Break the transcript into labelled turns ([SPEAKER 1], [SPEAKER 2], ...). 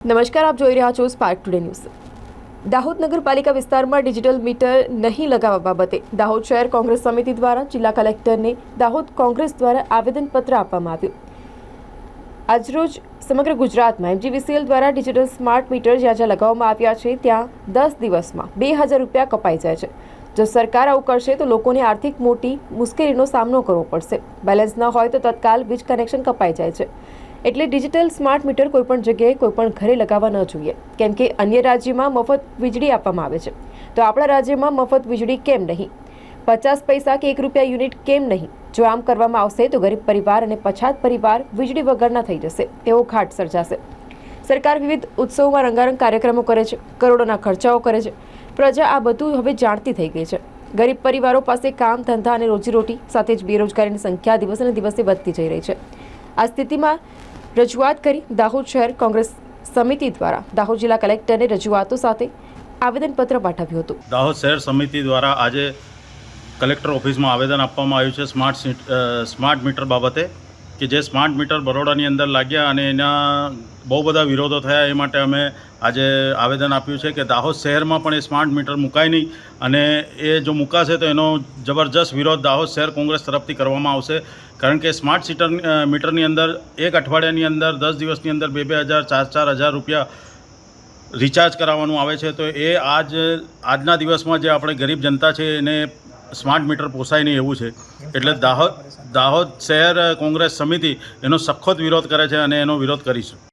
[SPEAKER 1] નમસ્કાર, આપ જોઈ રહ્યા છો સ્પાર્ક ટુડે ન્યૂઝ દાહોદ નગરપાલિકા વિસ્તારમાં ડિજિટલ મીટર નહીં લગાવવા બાબતે દાહોદ શહેર કોંગ્રેસ સમિતિ દ્વારા જિલ્લા કલેક્ટરને દાહોદ કોંગ્રેસ દ્વારા આવેદનપત્ર આપવામાં આવ્યું. આજરોજ સમગ્ર ગુજરાતમાં એમજીવીસીએલ દ્વારા ડિજિટલ સ્માર્ટ મીટર જ્યાં જ્યાં લગાવવામાં આવ્યા છે, ત્યાં દસ દિવસમાં બે હજાર રૂપિયા કપાઈ જાય છે. જો સરકાર આવું કરશે, તો લોકોને આર્થિક મોટી મુશ્કેલીનો સામનો કરવો પડશે. બેલેન્સ ન હોય તો તત્કાલ વીજ કનેક્શન કપાઈ જાય છે. એટલે ડિજિટલ સ્માર્ટ મીટર કોઈપણ જગ્યાએ કોઈપણ ઘરે લગાવવા ન જોઈએ. કેમ કે અન્ય રાજ્યમાં મફત વીજળી આપવામાં આવે છે. તો આપણા રાજ્યમાં મફત વીજળી કેમ નહીં? પચાસ પૈસા કે એક રૂપિયા યુનિટ કેમ નહીં? જો આમ કરવામાં આવશે તો ગરીબ પરિવાર અને પછાત પરિવાર વીજળી વગરના થઈ જશે. તેવો ઘાટ સર્જાશે. સરકાર વિવિધ ઉત્સવોમાં રંગારંગ કાર્યક્રમો કરે છે. કરોડોના ખર્ચાઓ કરે છે. પ્રજા આ બધું હવે જાણતી થઈ ગઈ છે. ગરીબ પરિવારો પાસે કામ, ધંધા અને રોજીરોટી સાથે જ બેરોજગારીની સંખ્યા દિવસે ને દિવસે વધતી જઈ રહી છે. આ સ્થિતિમાં રજૂઆત કરી દાહોદ શહેર કોંગ્રેસ સમિતિ દ્વારા દાહોદ જિલ્લા કલેક્ટરને રજૂઆતો સાથે આવેદનપત્ર પાઠવ્યું હતું.
[SPEAKER 2] દાહોદ શહેર સમિતિ દ્વારા આજે કલેક્ટર ઓફિસમાં આવેદન આપવામાં આવ્યું છે સ્માર્ટ સ્માર્ટ મીટર બાબતે કે જે સ્માર્ટ મીટર બરોડાની અંદર લાગ્યા અને એના બહુ બધા વિરોધો થયા એ માટે અમે આજે આવેદન આપ્યું છે કે દાહોદ શહેરમાં પણ એ સ્માર્ટ મીટર મુકાય નહીં અને એ જો મુકાશે તો એનો જબરજસ્ત વિરોધ દાહોદ શહેર કોંગ્રેસ તરફથી કરવામાં આવશે. કારણ કે સ્માર્ટ સીટર મીટરની અંદર એક અઠવાડિયાની અંદર, દસ દિવસની અંદર બે બે હજાર ચાર ચાર હજાર રૂપિયા રિચાર્જ કરાવવાનું આવે છે. તો એ આજ, આજના દિવસમાં જે આપણે ગરીબ જનતા છે એને સ્માર્ટ મીટર પોસાય નહીં એવું છે. એટલે દાહોદ દાહોદ શહેર કોંગ્રેસ સમિતિ એનો સખત વિરોધ કરે છે અને એનો વિરોધ કરીશું.